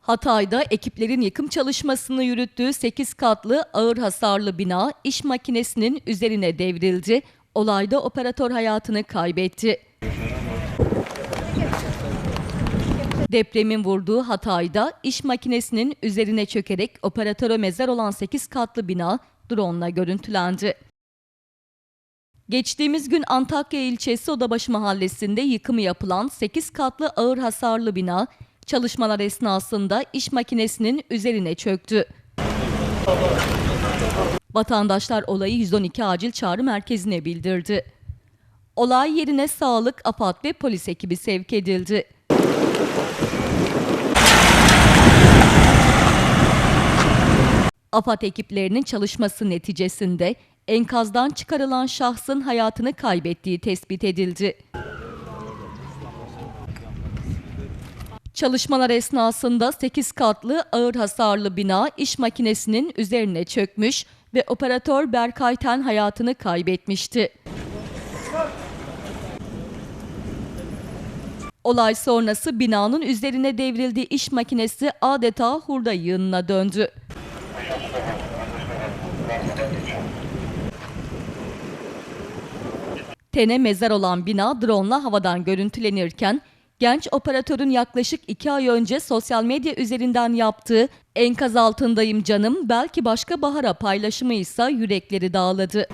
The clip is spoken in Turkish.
Hatay'da ekiplerin yıkım çalışmasını yürüttüğü 8 katlı ağır hasarlı bina iş makinesinin üzerine devrildi. Olayda operatör hayatını kaybetti. Depremin vurduğu Hatay'da iş makinesinin üzerine çökerek operatöre mezar olan 8 katlı bina drone ile görüntülendi. Geçtiğimiz gün Antakya ilçesi Odabaşı mahallesinde yıkımı yapılan 8 katlı ağır hasarlı bina çalışmalar esnasında iş makinesinin üzerine çöktü. Vatandaşlar olayı 112 acil çağrı merkezine bildirdi. Olay yerine sağlık, AFAD ve polis ekibi sevk edildi. AFAD ekiplerinin çalışması neticesinde enkazdan çıkarılan şahsın hayatını kaybettiği tespit edildi. Çalışmalar esnasında 8 katlı ağır hasarlı bina iş makinesinin üzerine çökmüş ve operatör Berkay Ten hayatını kaybetmişti. Olay sonrası binanın üzerine devrildiği iş makinesi adeta hurda yığınına döndü. Tene mezar olan bina drone'la havadan görüntülenirken genç operatörün yaklaşık iki ay önce sosyal medya üzerinden yaptığı enkaz altındayım canım belki başka bahara paylaşımı ise yürekleri dağladı.